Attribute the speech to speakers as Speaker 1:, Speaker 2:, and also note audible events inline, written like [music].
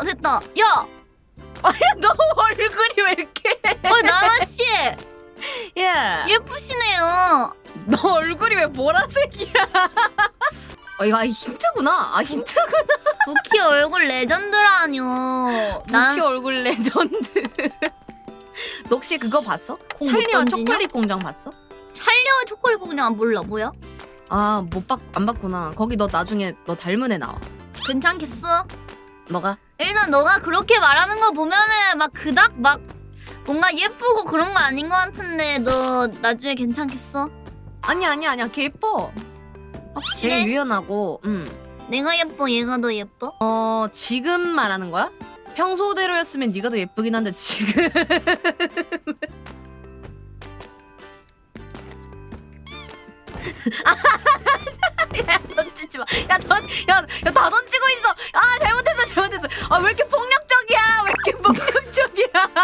Speaker 1: 어 됐다. 야, [laughs]
Speaker 2: 너 얼굴이 왜 이렇게?
Speaker 1: 어 나나 씨
Speaker 2: 야, [laughs]
Speaker 1: 예쁘시네요.
Speaker 2: 너 얼굴이 왜 보라색이야? [laughs] 어, 이거 아, 힌트구나. 아 힌트구나.
Speaker 1: 부키 얼굴 레전드라뇨. 난
Speaker 2: 부키 얼굴 레전드. 너 혹시 그거 봤어?
Speaker 1: 공
Speaker 2: 찰리와
Speaker 1: 던지냐?
Speaker 2: 초콜릿 공장 봤어?
Speaker 1: 찰리와 초콜릿 그냥 안 몰라 뭐야?
Speaker 2: 아, 못 봤, 안 봤구나. 거기 너 나중에 너 닮은 애 나와.
Speaker 1: 괜찮겠어?
Speaker 2: 너가?
Speaker 1: 일단 너가 그렇게 말하는 거 보면은 막 그닥 막 뭔가 예쁘고 그런 거 아닌 것 같은데 너 나중에 괜찮겠어?
Speaker 2: 아니야, 아니야, 아니야. 걔 예뻐. 되게
Speaker 1: 확실해?
Speaker 2: 유연하고, 음.
Speaker 1: 내가 예뻐 얘가 더 예뻐?
Speaker 2: 어, 지금 말하는 거야? 평소대로였으면 네가 더 예쁘긴 한데 지금 [laughs] 야 던지지 마. 야 던, 야, 야 다 던지고 있어.